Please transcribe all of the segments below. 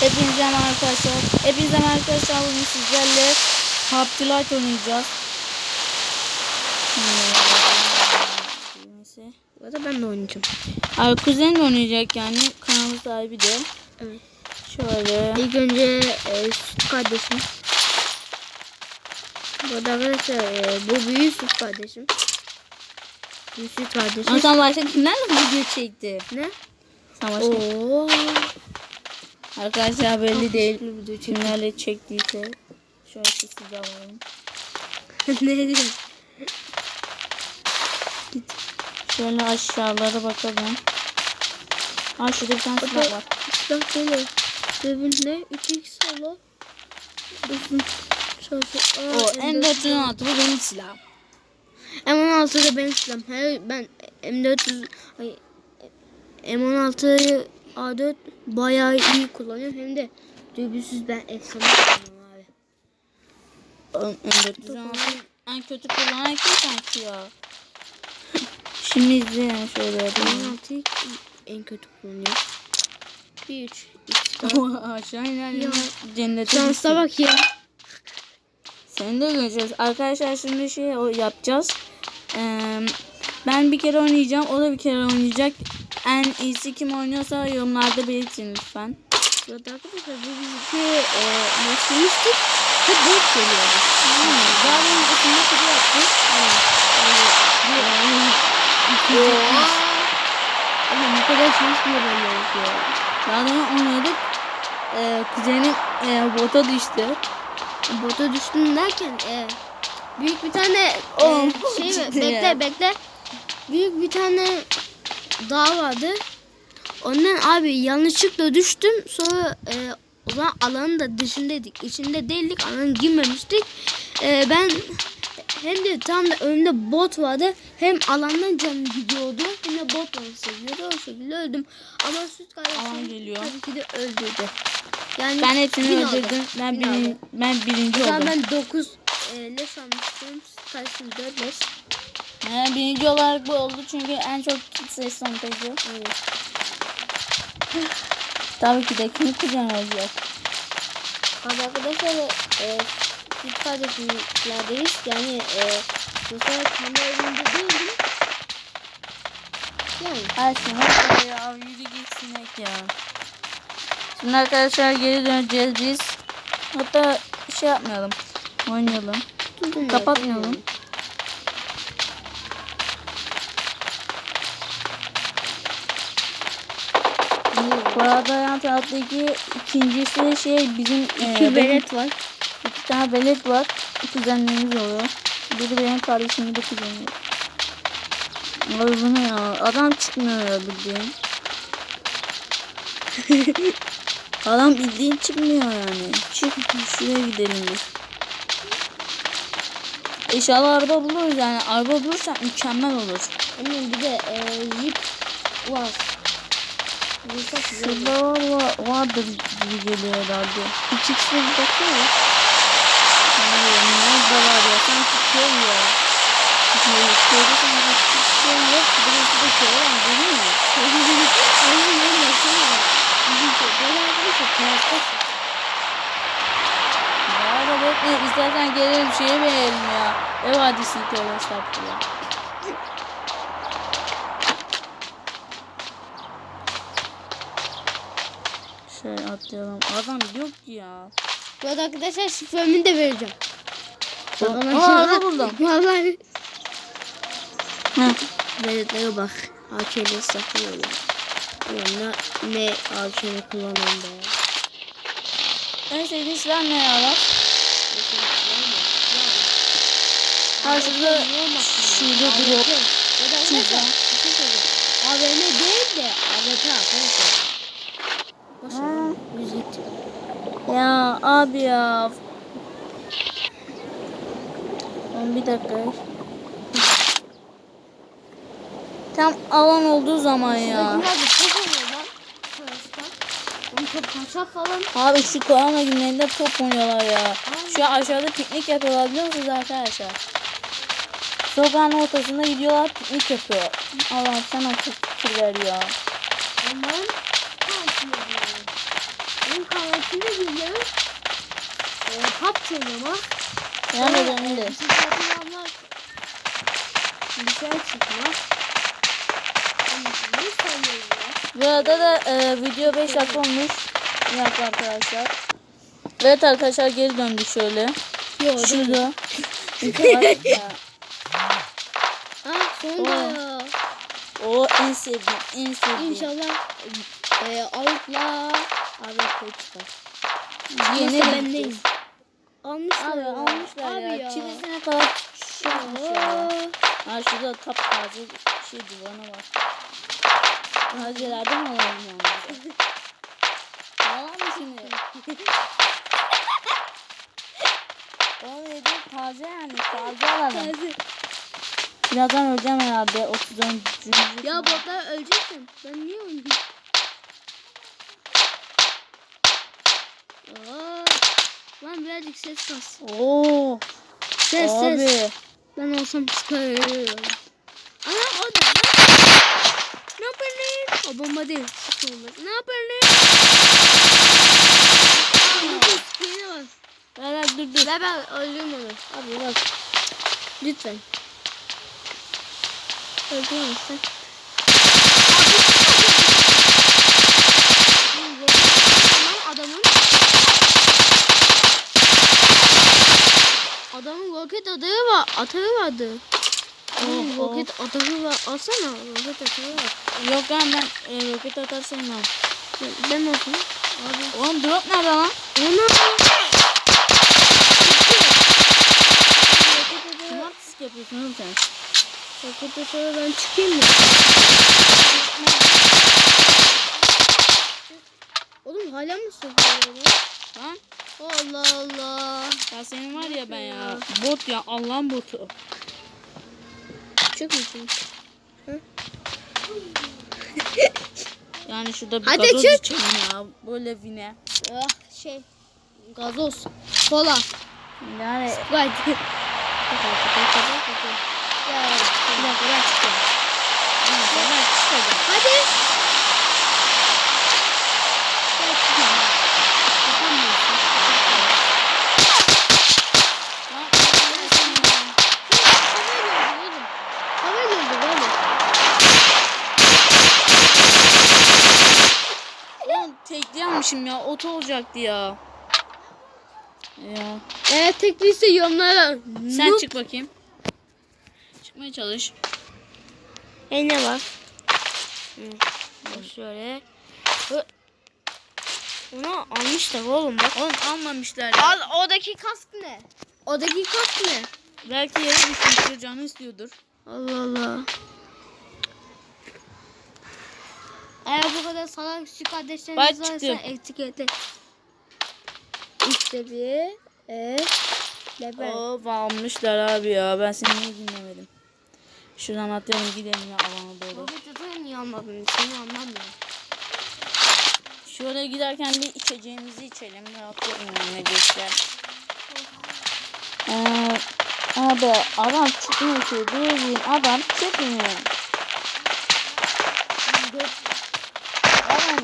Hepinize merhaba arkadaşlar. Hepinize merhaba arkadaşlar. Bugün sizlerle PUBG Lite oynayacağız. Neyse. Bu arada ben de oynayacağım. Abi kuzenim oynayacak yani. Kanal sahibi de. Evet. Şöyle. İlk önce e, süt kardeşim. Bu arada arkadaşlar e, bu büyük süt kardeşim. Büyük süt kardeşim. Ama sen başka kimlerle video çekti? Ne? Sen başka... Oo. Arkadaşlar belli değil. Kimlerle çektiyse. Şöyle sessiz alalım. ne diyeyim? Şöyle aşağılara bakalım. Aa şurada bir tane silah var. Silah böyle. Dürbün ne? 2x solo. Uzun. Aa, O M416 bu benim silahım. M16 da benim silahım. Her ben M400 ay, M16'yı A4 bayağı iyi kullanıyorum. Hem de dürbünsüz ben efsane kullanıyorum abi. M416 en kötü kullanan kim sanki ya? Şimdi izleyin şöyle yapayım. M16'yı en kötü kullanıyorum. 1 3 2 Aşağı inelim. Cennete Şansa bak ya. Seni de göreceğiz. Arkadaşlar şimdi şey yapacağız. Ee, ben bir kere oynayacağım. O da bir kere oynayacak. En iyisi kim oynuyorsa yorumlarda belirtin lütfen. Burada arkadaşlar bu bizimki e, yaşamıştık. Hep bot geliyordu. Daha benim ısınma turu yaptık. Ama ne kadar çalışmıyor ben ya. Daha sonra oynuyorduk. Ee, kuzenim e, bota düştü. Bota düştüm derken e, büyük bir tane e, Oh, şey bekle bekle. Büyük bir tane dağ vardı. Ondan abi yanlışlıkla düştüm. Sonra e, o zaman alanın da dışındaydık. İçinde değildik. Alanı girmemiştik. E, ben hem de tam da önümde bot vardı. Hem alandan canım gidiyordu. Hem de bot beni seviyordu. O şekilde öldüm. Ama süt Alan geliyor. tabii ki de öldürdü. Yani Ben hepsini bin öldürdüm. Ben, Bin birin, ben birinci O zaman oldum. ben 9 e, leş almıştım. Karşım 4 leş. Ee, birinci olarak bu oldu çünkü en çok ses sonuncu. Evet. Tabii ki de kim kuzen olacak? Abi arkadaşlar e, süt kardeşimlerdeyiz. Yani e, mesela kendi evimde değilim. Yani şey hep ya yürü git sinek ya. Şimdi arkadaşlar geri döneceğiz biz. Hatta şey yapmayalım. Oynayalım. Kapatmayalım. Yan taraftaki ikincisi şey bizim e, İki benim- velet var. iki tane velet var. Kuzenlerimiz oluyor. Biri benim kardeşim bir de kuzenim. Ay bu ne ya? Adam çıkmıyor ya bildiğin. Adam bildiğin çıkmıyor yani. Çık şuraya gidelim biz. İnşallah araba buluruz yani. Araba bulursak mükemmel olur. Annem bir de e, jip var. Şurada var, var, vardır gibi geliyor herhalde. Küçük bir bakıyor. Hayır, nerede var ya? Sanki köy ya. Köy, köyde sanki köy yok. Burası da köy lan değil mi? Annem ne yapsana? Bizim köy. Böyle arkadaşlar terasta. Ya da bekle istersen gelelim şeye verelim ya. Ev hadisi tövbe estağfurullah. Şöyle atlayalım. Adam yok ya. Bu arada arkadaşlar şifremi de vereceğim. Şaka Aa, araba buldum. Vallahi. Heh. Veletlere bak. AK'li saklıyorlar. Ulan ne, ne AK'li kullanan be. En sevdiğin silah ne ya lan? Karşıda şurada duruyor. Şurada. AVM değil de AVP arkadaşlar. Ya abi ya. Bir dakika. Tam alan olduğu zaman ya. Abi şu korona günlerinde top oynuyorlar ya. Şu an aşağıda piknik yapıyorlar biliyor musunuz arkadaşlar? Sokağın ortasında gidiyorlar piknik yapıyor. Allah'ım sana çok fikir ver ya. Onların Şimdi güzel. Ee, PUBG oynamak. Yani Sonra, benim e, de. Dışarı çıkmak. Sonra? Bu arada da e, video 5 dakika olmuş. Dakika arkadaşlar. Evet arkadaşlar geri döndük şöyle. Yok Şurada. Sonunda ya. O en sevdiğim, en sevdiğim. İnşallah e, Avuk'la ABP çıkar. Yeni bitti. bendeyim. Almışlar Abi ya. almışlar Abi ya. ya. Kadar şey ya. Ha şurada taptaze şey divana var. Tazelerde mi alalım yani? Yalan mı şimdi? O dedi taze yani taze alalım. taze. Birazdan öleceğim herhalde 30. Ya botlar öleceksin. Ben niye oynuyorum? Aa, lan birazcık ses bas. Oo. Ses abi. ses. Ben olsam çıkarıyorum. Ana o da. Ne yapıyorsun? O bomba değil. Sıkı olmaz. Ne yapıyorsun? Aa, bu skini var. Ver ver dur dur. Ben ben öldürüm onu. Abi bak. Lütfen. Öldürüm sen. roket atığı var, atığı vardı. Adamın Oh, roket atığı var. Alsana roket atığı var. Yok lan ben e, roket atar sevmem. Ben, olsun. Abi. Oğlum drop nerede lan? Ana. Kim artistik yapıyorsun oğlum sen? Roket atığı ben çıkayım mı? Oğlum hala mı sokuyor? Lan? Allah Allah. Ya senin var ya ben ya. Bot ya Allah'ın botu. Çık mısın? Yani şurada bir Hadi gazoz çık. içelim ya. Böyle vine. Ah şey. Gazoz. Kola. Yani Sprite. Ya, bir dakika ben çıkıyorum. Bir dakika ben çıkacağım. Hadi. Ben çıkıyorum. Yapamıyorsun. Lan neredesin ya? Hava geldi oğlum. Hava geldi oğlum. Oğlum almışım ya. Oto olacaktı ya. Ya. Evet tekliyse yorumlara. Sen Noob. çık bakayım. Çıkmaya çalış. E ne var? Bak şöyle. Hı. Onu almışlar oğlum bak. Oğlum almamışlar ya. Al oradaki kask ne? Oradaki kask ne? Belki yere düşmüştür canı istiyordur. Allah Allah. Eğer bu kadar salak şu kardeşleriniz varsa etikete. İşte bir. Evet. Leber. Of almışlar abi ya. Ben seni niye dinlemedim. Şuradan atlayalım gidelim ya alana doğru. Roket atığı niye almadın? Seni anlamıyorum. Şöyle giderken bir içeceğimizi içelim. Rahatlayalım yani gençler. Ee, abi adam çıkmıyor ki. Duyayım adam çıkmıyor. Adam,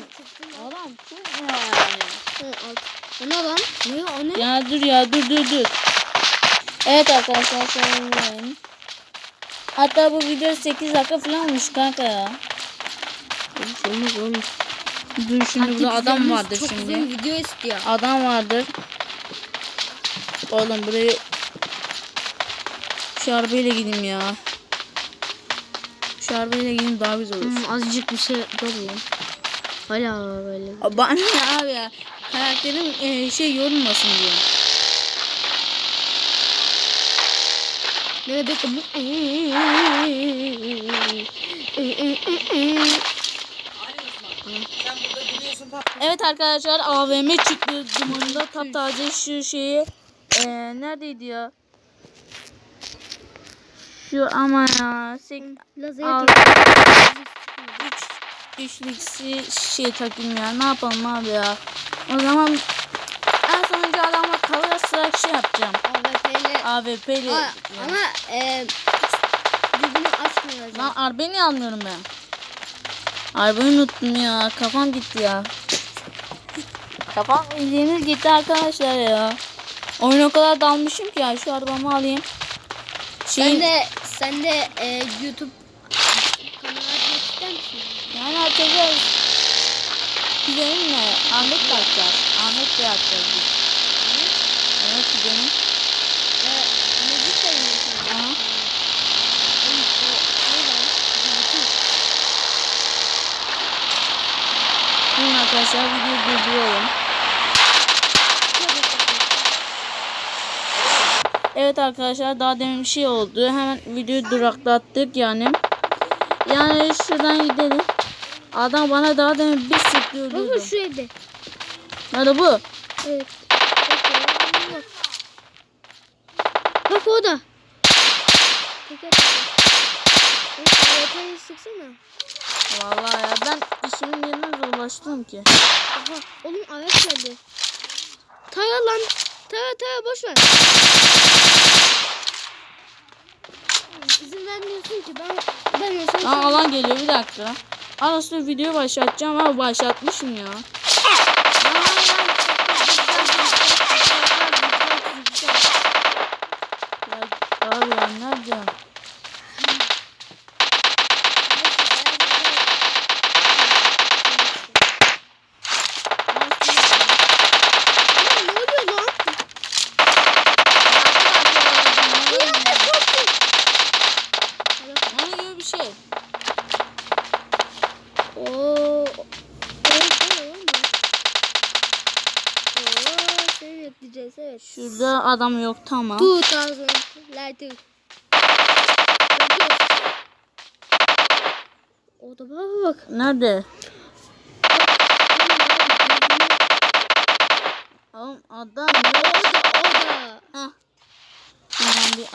adam çıkmıyor O ne lan? Ne o ne? Ya dur ya dur dur dur. Evet arkadaşlar söyleyeyim. Hatta bu video 8 dakika falan olmuş kanka ya. Olmaz olmaz. Dur şimdi burada adam vardır Çok şimdi. uzun video istiyor. Adam vardır. Oğlum burayı şu arabayla gideyim ya. Şu arabayla gideyim daha güzel olur. Hmm, azıcık bir şey dolayım. Hala böyle. Bana ne abi ya. Karakterim e, şey yorulmasın diye. Nerede bu? Evet arkadaşlar AVM çıktı dumanında taptaze şu şeyi. E, neredeydi ya? Şu ama ya. Sek, Lazer Al. tak- üç, üçlüksi şey takayım ya. Ne yapalım abi ya. O zaman en sonuncu adamla sıra şey yapacağım. AWP'yle. AWP ile. Aa, Ama e, dürbünü açmıyor. Lan Arbe'yi niye almıyorum ben? Arbe'yi unuttum ya. Kafam gitti ya. Kafam bildiğiniz gitti arkadaşlar ya. Oyun o kadar dalmışım ki ya şu arabamı alayım. Sen Şey, de sen de e, YouTube kanalı açmak ister misin? yani atacağız. Kuzenimle Ahmet de atacağız. Ahmet de atacağız biz. Evet kuzenim. Şey. Şimdi arkadaşlar videoyu durduruyorum. Evet arkadaşlar daha demin bir şey oldu. Hemen videoyu duraklattık yani. Yani şuradan gidelim. Adam bana daha demin bir sıktı Baba şu evde. Nerede bu? Evet. Bak, o da. Teker sıksana. Vallahi ya ben işimin yerine zorlaştım ki. Aha, oğlum ayak geldi. Taya lan. Taya taya boş ver. İzin vermiyorsun ki ben ben olsam Aa, alan geliyor bir dakika. Arasında video başlatacağım ama başlatmışım. Ya abi ya nerede? Ne oluyor lan? Onun gibi bir şey. Oo. Evet, evet, Oo, seni bekleyeceğiz evet. Şurada adam yok tamam. 2000 later. O da bak bak. Nerede? Oğlum adam O yok. da o da. Heh. Hemen bir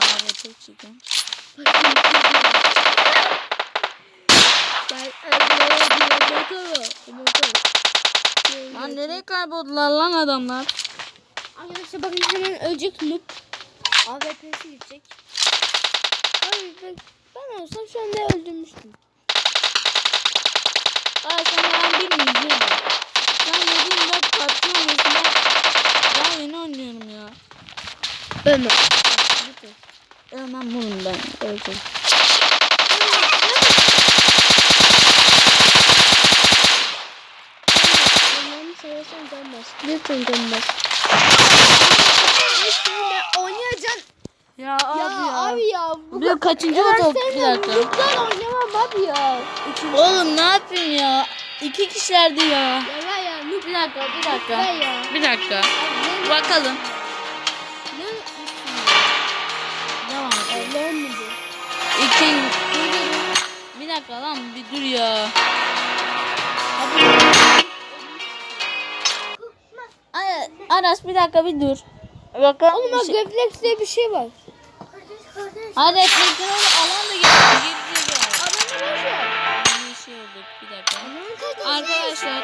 motoru. Motor. Lan nereye kayboldular lan adamlar? Arkadaşlar bakın hemen ölecek noob. AWP'si gidecek. Abi ben, ben olsam şu anda öldürmüştüm. Aa sana ben bilmeyeceğim. Sen yedin bak patlıyor musun? Ben, ben yeni oynuyorum ya. Ölme. Hemen bulun ben. Öleceğim. Seversen dönmez. Lütfen dönmez. Oynayacaksın. Ya abi Ya, abi ya. Bu Bir kaçıncı oto? Bir dakika. Lütfen oynamam abi ya. Oğlum ne yapayım ya? İki kişilerdi ya. Ya ya. Noob. Bir dakika, bir dakika. ya. Bir dakika. Ne? Bakalım. Ne? Devam et. Bu? İki. Bir dakika lan bir dur ya. Ay, Aras bir dakika bir dur. Bakalım Oğlum bak şey. refleks diye bir şey var. Hadi refleksine olur alan da geldi. Geri geri. Adamı boş ver. Bir şey olduk bir dakika. Arkadaşlar.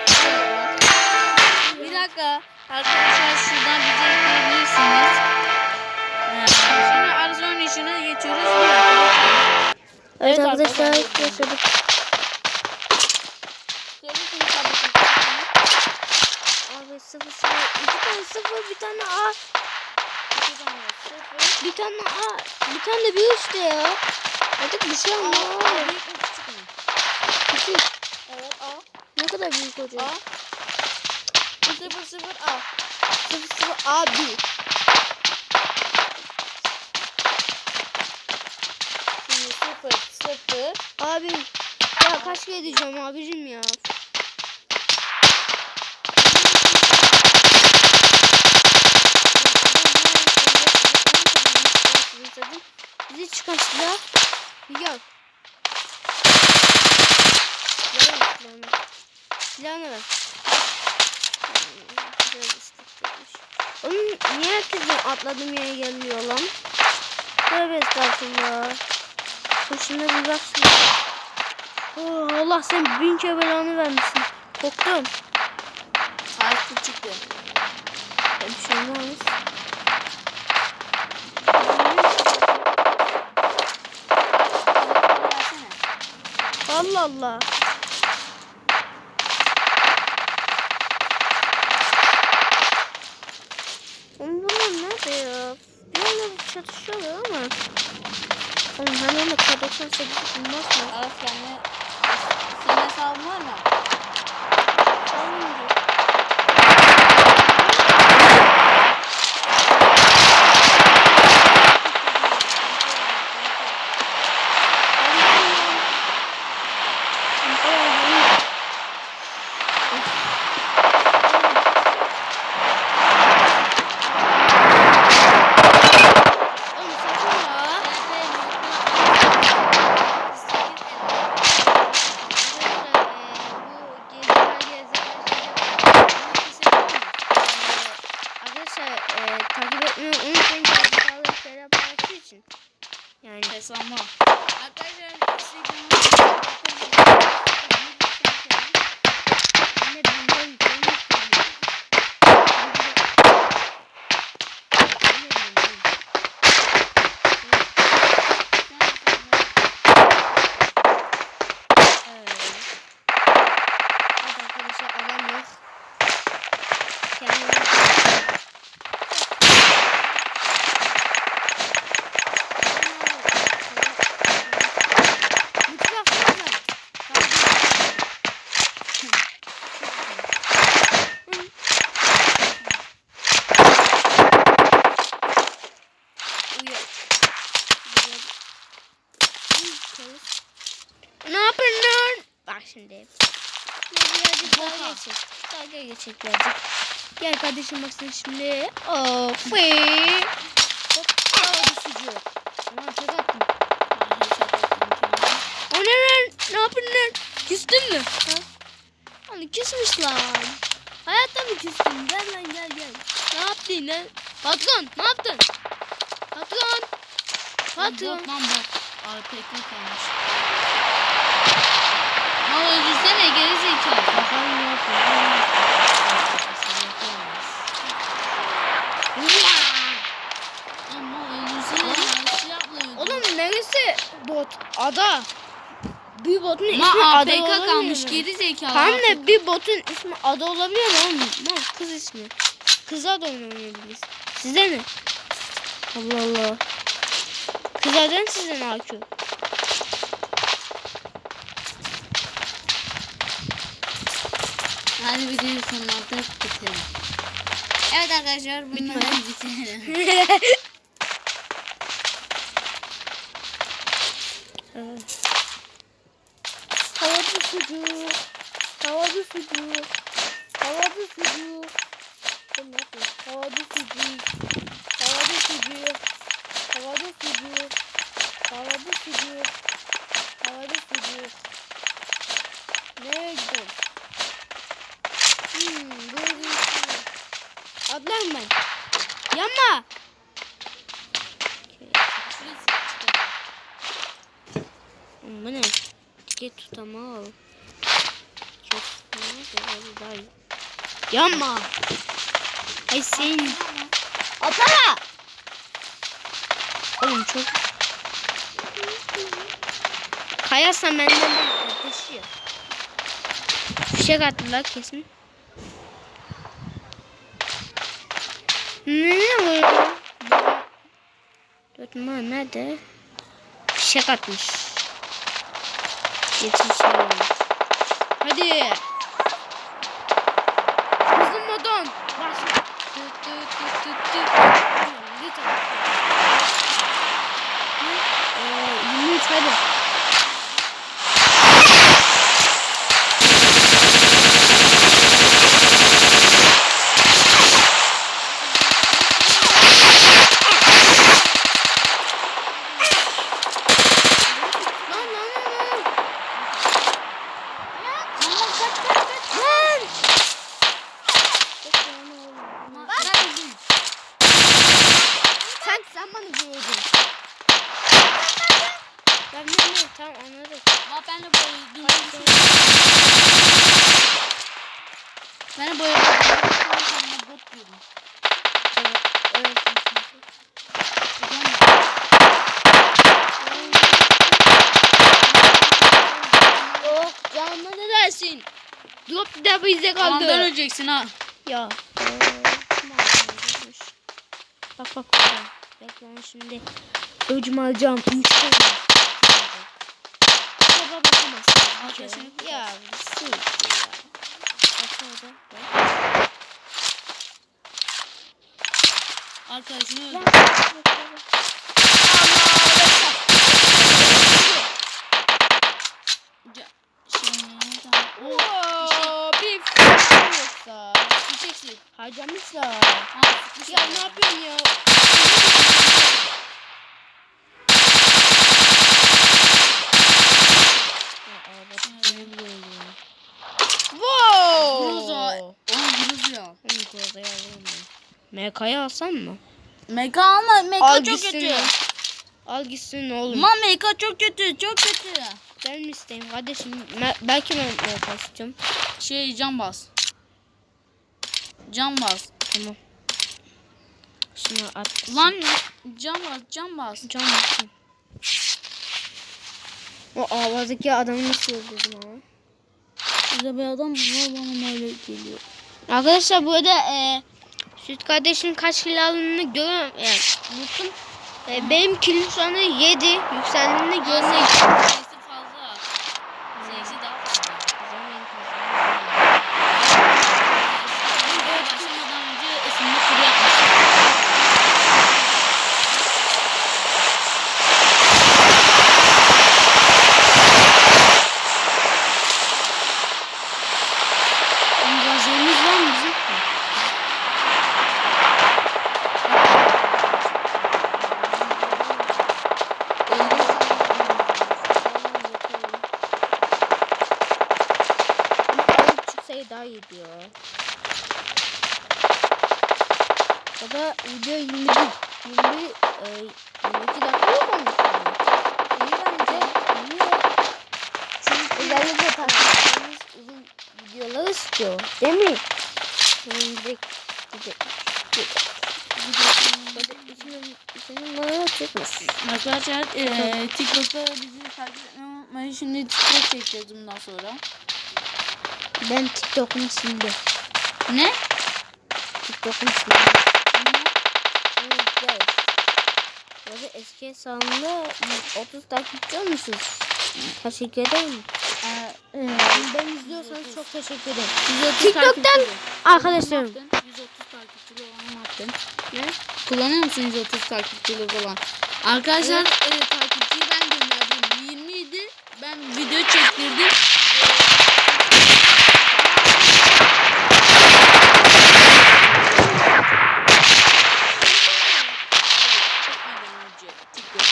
Bir dakika. Arkadaşlar şuradan bize ekleyebilirsiniz. Şimdi arız oynayışına geçiyoruz. Evet Evet arkadaşlar arkadaşlar. yaşadık. Söylesin tabii ki. Abi sıfır sıfır. İki tane sıfır bir tane A. İki tane sıfır. Bir tane A. Bir tane de bir işte ya. Artık bir şey. Aa, büyük mü küçük mü? Küçük. Evet A. Ne kadar büyük hocam? A. Sıfır sıfır A. Sıfır sıfır A bir. Şimdi sıfır sıfır. Abi. Ya kaç kere diyeceğim abicim ya. Bizi çıkarttılar. Yok. Ver silahını. Silahını ver. İsteklermiş. Oğlum niye herkes ben atladığım yere geliyor lan? Tövbe estağfurullah. Hoşuna bir bak. Oh, Allah sen bin belanı vermişsin. Korktum. Artı çıktı. Bir şey olmaz. Allah Allah. Onlar nerede ya? Bir yerler çatışıyorlar ama. Oğlum ben onu kadokan sekiz bulmaz mı? Arif yani. Senin hesabın var mı? Olmuyor. Gel kardeşim bak sen şimdi. Of. Fıy. Hop. Hava düşücü. Aman tek attım. O ne lan? Ne yapıyorsun lan? Küstün mü? Ha? Hani küsmüş lan. Hayatta mı küstün? Gel lan gel gel. Ne yaptın lan? Patron ne yaptın? Patron. Patron. Bot lan öldürsene geri zekalı. Bakalım ne yapıyor. Lan mal öldürsene ya. Şey yapma öldür. Oğlum neresi bot? Ada. Bir botun ismi Ma ada APK olabilir kalmış mi? geri zekalı. Tam da bir botun ismi ada olabiliyor mu oğlum? Mal kız ismi. Kıza da oynayabiliriz. Size ne? Allah Allah. Kızlardan size ne akıyor? Hadi videoyu sonlandırıp bitirelim. Evet arkadaşlar bunları bitirelim. Havada sucuk. Havada sucuk. Havada sucuk. Havada sucuk. Havada sucuk. Havada sucuk. Havada sucuk. Havada sucuk. Nereye gidiyorsun? Hmm, şey. Atlarım ben. Yanma. Bu ne? Tutamağı da daha iyi. Yanma. Ay sen. Atama. Oğlum çok. Kayarsan benden de ateşiyor. Fişek attılar kesin. Ne bu? Dört numara nerede? Fişek atmış. Yetişiyor. Hadi. Hızlı modon. Başla. Tut tut tut tut tut. Git Ee, 23 hadi. Lan lan lan lan. Tamam kaç kaç kaç. Lan. Sen sen bana vurdun. Ben ne ne tamam anladım. Bak ben de böyle sen- Ben de böyle Sonra bot diyordum. Evet, evet. Oh canına ne dersin? Drop bir daha bize kaldı. Alandan öleceksin ha. Ya. Bak bak. Bekle ben şimdi öcümü alacağım. İnsan. Baba bakamazsın. Arkadaşını Ya bir şey ya. Orada. Bak. Arkadaşını öldür. Ca- Şey, tamam. Oo, bir f*** yoksa. Fişeksin. Harcamışlar. Ha, Ya ne yapıyorsun ya? Hı, Groza'yı alayım ben. MK'yı alsam mı? Meka alma. Meka Al çok gitsin kötü. Al gitsin oğlum. Aman Meka çok kötü. Çok kötü. ben mi isteyeyim kardeşim? Me- belki ben MK istiyorum. Şey can bas. Can bas. Tamam. Şunu at. Lan can bas. Can bas. Can mısın? O avazdaki adamı nasıl öldürdüm ama? Burada bir adam var bana öyle geliyor. Arkadaşlar burada e, Süt kardeşin kaç kilo aldığını görüyorum. Yani. E, benim kilom şu anda 7. Yükseldiğini görmek Sayısı fazla. Sayısı daha fazla. Böyle başlamadan önce ısınma turu yapmıştım. Gazemiz var mı bizim? çıksaydı daha iyi diyor. Ya da video 21, 20, e, 22 dakika yok olmuş yani. İyi bence. Niye? Çünkü özellikle takipçilerimiz uzun istiyor. Değil mi? Direkt çekmesin. Arkadaşlar eee TikTok'ta bizi takip etmeyi unutmayın. Şimdi TikTok çekeceğiz bundan sonra. Ben TikTok'umu sildim. Ne? TikTok'umu sildim. Guys. Böyle eski hesabımda 130 takipçi olmuşuz. Teşekkür ederim. Eee, Ben izliyorsanız çok teşekkür ederim. 130 TikTok'tan takipçili. arkadaşlarım. Ne yaptın? 130 takipçili olan ne yaptın? Ne? Kullanıyor musun 130 takipçili olan? Arkadaşlar evet. takipçiyi ben gönderdim. 20 idi. Ben video çektirdim. Çekmeden önce TikTok.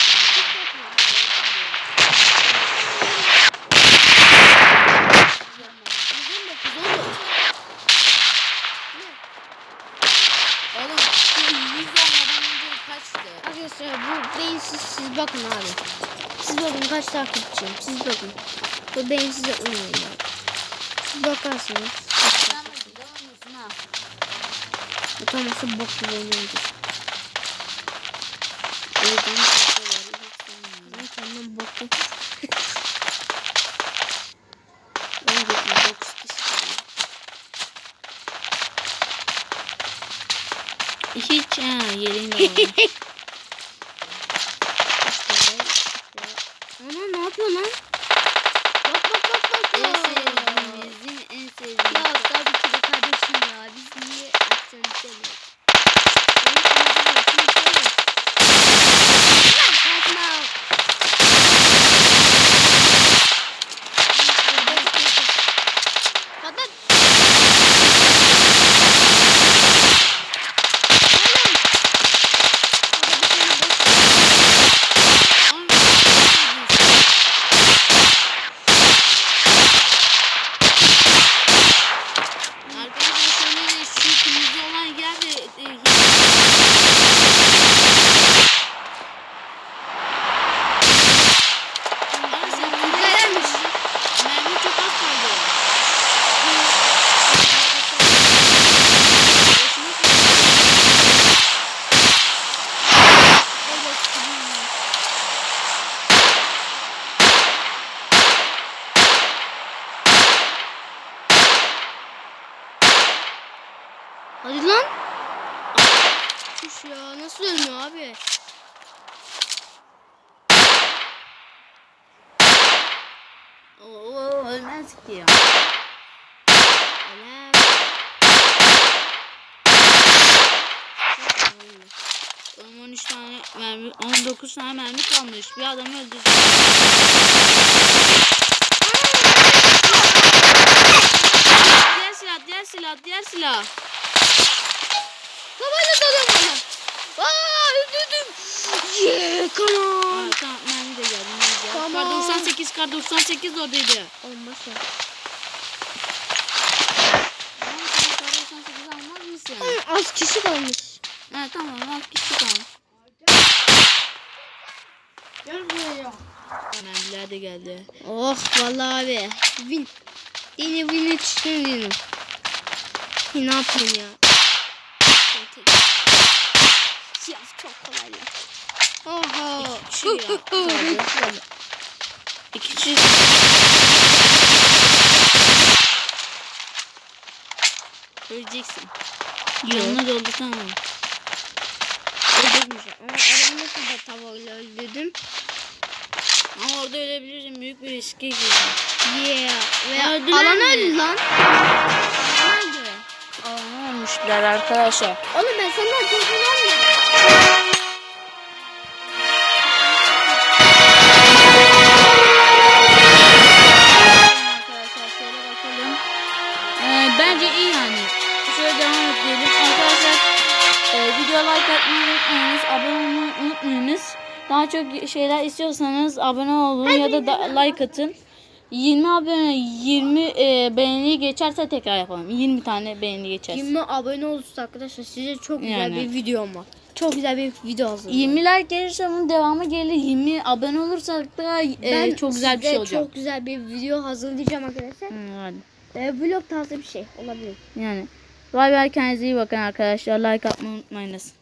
Oğlum şu 100 olmadan önce kaçtı? Arkadaşlar bu beyinsiz siz bakın abi. Siz bakın kaç takipçiyim. Siz bakın. Bu beyinsize uymayın abi. Tam nasıl bok gibi. Hiç sevmiyorum. Ben kendim bok gibi. Ben bir bok. Hiç ha yerin de var. Ana ne yapıyor lan? Bak bak bak bak. en sevdiğim. Ya ki de kardeşim ya. Biz niye aksiyon istemiyoruz? Benim sana da aksiyon istemiyorum. Lan kaçma. Patlat. Oğlum. Orada bir tane boş var. kuş ya. Nasıl ölmüyor abi? Oo ölmez ki ya. Helal. Oğlum 13 tane mermi, 19 tane mermi kalmış. Bir adamı öldürdü. diğer silah, diğer silah, diğer silah. Kafayla dalıyorum bana. Aa öldürdüm. Yeah come on. Aa, tamam mermi de geldi. Tamam. Kar 98, kar 98 oradaydı. Olmaz ya. Kar 98 almaz mısın? Az kişi kalmış. Ha tamam, al kişi tamam. Gel buraya. Mermiler de geldi. Oh vallahi abi. Win. Yine win'e çıktım yine. Ne yapayım ya? Siyah çok. Oha. Kişi ya. Kaldı. İki kişi. Öleceksin. Yanına doldu tamam. Öldürmeyeceğim. Ama adamı nasıl da tavayla öldürdüm? Ama orada ölebilirsin. Büyük bir riske girdin. Yeah. Ve Öldüler alan öldü lan. Alan öldü. Alamamışlar arkadaşlar. Oğlum ben senden çocuğunu atmayı unutmayınız. Abone olmayı unutmayınız. Daha çok şeyler istiyorsanız abone olun ya da, da like atın. 20 abone 20 e, beğeni geçerse tekrar yapalım. 20 tane beğeni geçerse. 20 abone olursa arkadaşlar size çok güzel Yani. bir videom var. Çok güzel bir video hazırladım. 20 like gelirse bunun devamı gelir. 20 abone olursak da e, çok güzel bir şey olacak. Çok güzel bir video hazırlayacağım arkadaşlar. Hmm, hadi. Ee, vlog tarzı bir şey olabilir. Yani. Bay bay kendinize iyi bakın arkadaşlar. Like atmayı unutmayınız.